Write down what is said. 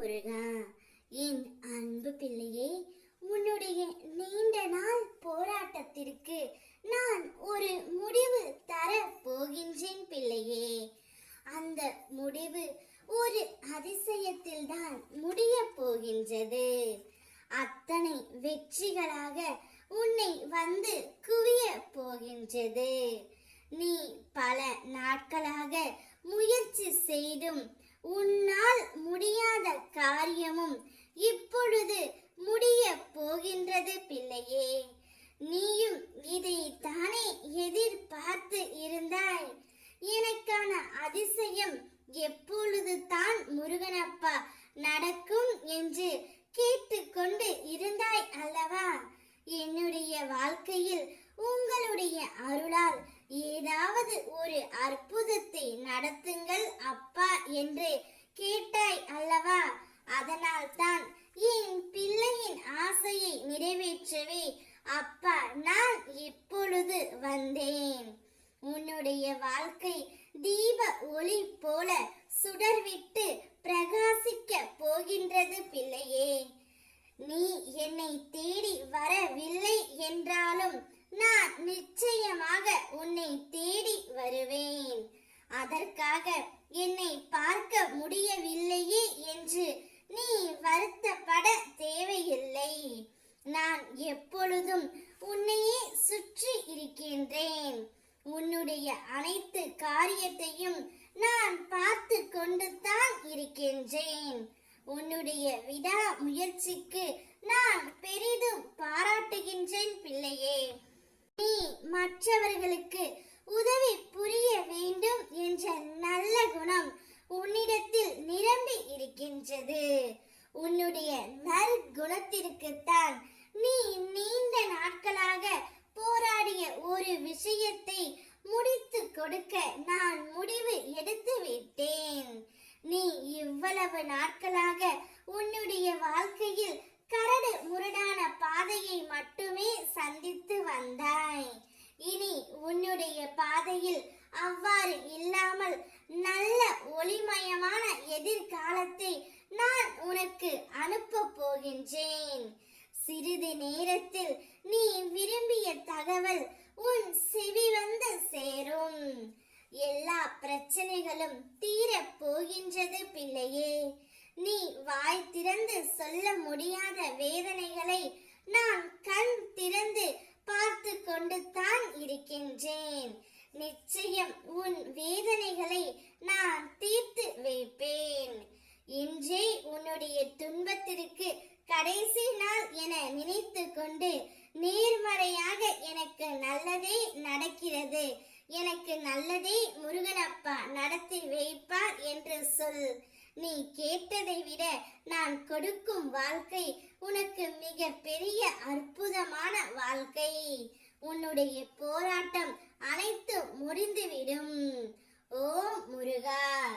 முருகா என் அன்பு பிள்ளையே உன்னுடைய நீண்ட நாள் போராட்டத்திற்கு நான் ஒரு முடிவு தர போகின்றேன் பிள்ளையே. அந்த முடிவு ஒரு அதிசயத்தில் தான் முடிய போகின்றது. அத்தனை வெற்றிகளாக உன்னை வந்து குவிய போகின்றது. நீ பல நாட்களாக முயற்சி செய்தும் உன் முடியாத காரியமும் இப்பொழுது முடிய போகின்றது பிள்ளையே நீயும் இதை தானே எதிர்பார்த்து இருந்தாய் இதற்கான அதிசயம் எப்பொழுது தான் முருகனப்பா நடக்கும் என்று கேட்டுக்கொண்டு இருந்தாய் அல்லவா? என்னுடைய வாழ்க்கையில் உங்களுடைய அருளால் ஏதாவது ஒரு அற்புதத்தை நடத்துங்கள் அப்பா என்று கேட்டாய் அல்லவா? அதனால் தான் என் பிள்ளையின் ஆசையை நிறைவேற்றவே அப்பா நான் இப்பொழுது வந்தேன். உன்னுடைய வாழ்க்கை தீப ஒளி போல சுடர்விட்டு பிரகாசிக்க போகின்றது பிள்ளையே. நீ என்னை தேடி வரவில்லை என்றாலும் நான் நிச்சயமாக உன்னை தேடி வருவேன். அதற்காக என்னை பார்க்க முடியவில்லையே என்று நீ வருத்தப்பட தேவையில்லை. நான் எப்பொழுதும் உன்னையே சுற்றி இருக்கின்றேன். உன்னுடைய அனைத்து காரியத்தையும் நான் பார்த்து கொண்டு தான் இருக்கின்றேன். உன்னுடைய விடா முயற்சிக்கு நான் பெரிதும் பாராட்டுகின்றேன் பிள்ளையே. நீ மற்றவர்களுக்கு உதவி புரிய வேண்டும் என்ற நல்ல குணம் உன்னிடத்தில் நிரம்பி இருக்கின்றது. உன்னுடைய நற்குணத்திற்குத்தான் நீ நீண்ட நாட்களாக போராடிய ஒரு விஷயத்தை முடித்து கொடுக்க நான் முடிவு எடுத்து விட்டேன். நீ இவ்வளவு நாட்களாக உன்னுடைய வாழ்க்கையில் கரடு முரடான பாதையை மட்டுமே சந்தித்து வந்தாய். இனி உன்னுடைய பாதையில் அவ்வாறு இல்லாமல் நல்ல ஒளிமயமான எதிர்காலத்தை நான் உனக்கு அனுப்ப போகின்றேன். சிறிது நேரத்தில் நீ விரும்பிய தகவல் உன் செவி வந்து சேரும். எல்லா பிரச்சனைகளும் தீரப் போகின்றது பிள்ளையே. நீ வாய் திறந்து சொல்ல முடியாத வேதனைகளை நான் கண் திறந்து பார்த்து கொண்டு தான் இருக்கின்றேன். நிச்சயம் உன் வேதனைகளை நான் தீர்த்து வைப்பேன். இன்றே உன்னுடைய துன்பத்திற்கு கடைசி நாள் என நினைத்து கொண்டு நேர்மறையாக எனக்கு நல்லதே நடக்கிறது. எனக்கு நல்லதே முருகனப்பா நடத்தி வைப்பார் என்று சொல். நீ கேட்டதை விட நான் கொடுக்கும் வாழ்க்கை உனக்கு மிக பெரிய அற்புதமான வாழ்க்கை. உன்னுடைய போராட்டம் அனைத்து முடிந்துவிடும். ஓம் முருகா!